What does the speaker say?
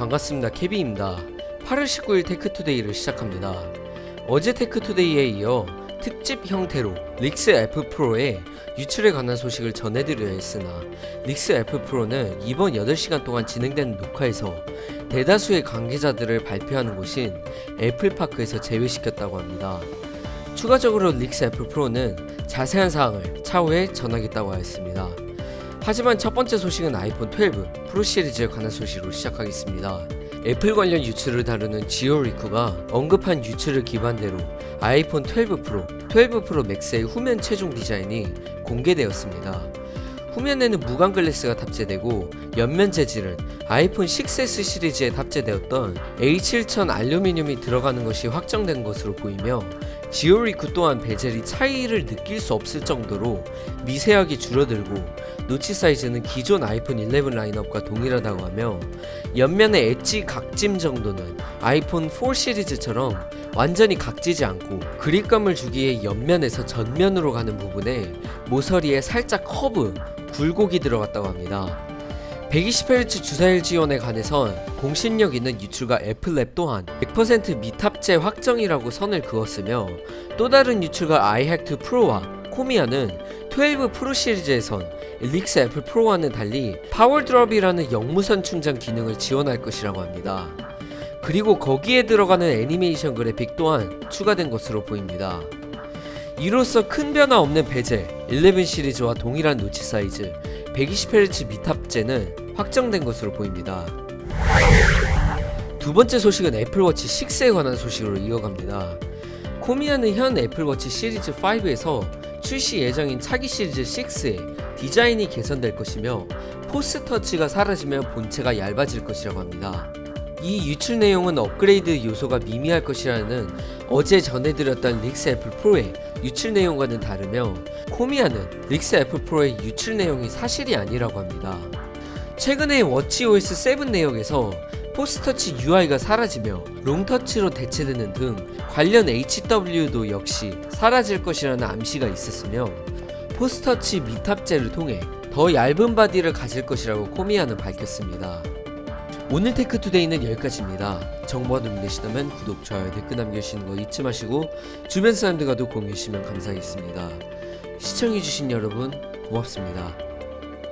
반갑습니다. 케비입니다. 8월 19일 테크투데이를 시작합니다. 어제 테크투데이에 이어 특집 형태로 릭스 F 프로의 유출에 관한 소식을 전해드려야 했으나 릭스 F 프로는 이번 8시간 동안 진행된 녹화에서 대다수의 관계자들을 발표하는 곳인 애플파크에서 제외시켰다고 합니다. 추가적으로 릭스 F 프로는 자세한 사항을 차후에 전하겠다고 하였습니다. 하지만 첫 번째 소식은 아이폰 12 프로 시리즈에 관한 소식으로 시작하겠습니다. 애플 관련 유출을 다루는 지오리쿠가 언급한 유출을 기반대로 아이폰 12 프로, 12 프로 맥스의 후면 최종 디자인이 공개되었습니다. 후면에는 무광 글래스가 탑재되고 옆면 재질은 아이폰 6S 시리즈에 탑재되었던 A7000 알루미늄이 들어가는 것이 확정된 것으로 보이며 지오리쿠 또한 베젤이 차이를 느낄 수 없을 정도로 미세하게 줄어들고 노치 사이즈는 기존 아이폰 11 라인업과 동일하다고 하며 옆면의 엣지 각짐 정도는 아이폰 4 시리즈처럼 완전히 각지지 않고 그립감을 주기에 옆면에서 전면으로 가는 부분에 모서리에 살짝 커브, 굴곡이 들어갔다고 합니다. 120Hz 주사일 지원에 관해선 공신력 있는 유출과 애플랩 또한 100% 미탑재 확정이라고 선을 그었으며 또 다른 유출과 iHack2 프로와 코미아는 12 프로 시리즈에선 엘릭스 애플 프로와는 달리 파워 드롭이라는 영무선 충전 기능을 지원할 것이라고 합니다. 그리고 거기에 들어가는 애니메이션 그래픽 또한 추가된 것으로 보입니다. 이로써 큰 변화 없는 베젤 11 시리즈와 동일한 노치 사이즈 120Hz 미탑재는 확정된 것으로 보입니다. 두 번째 소식은 애플워치 6에 관한 소식으로 이어갑니다. 코미아는 현 애플워치 시리즈 5에서 출시 예정인 차기 시리즈 6의 디자인이 개선될 것이며 포스 터치가 사라지며 본체가 얇아질 것이라고 합니다. 이 유출 내용은 업그레이드 요소가 미미할 것이라는 어제 전해드렸던 릭스 애플 프로의 유출 내용과는 다르며 코미아는 릭스 애플 프로의 유출 내용이 사실이 아니라고 합니다. 최근에 워치OS 7 내역에서 포스터치 UI가 사라지며 롱터치로 대체되는 등 관련 HW도 역시 사라질 것이라는 암시가 있었으며 포스터치 미탑재를 통해 더 얇은 바디를 가질 것이라고 코미아는 밝혔습니다. 오늘 테크투데이는 여기까지입니다. 정보가 도움되시다면 구독, 좋아요, 댓글 남겨주시는 거 잊지 마시고 주변 사람들과도 공유해주시면 감사하겠습니다. 시청해주신 여러분 고맙습니다.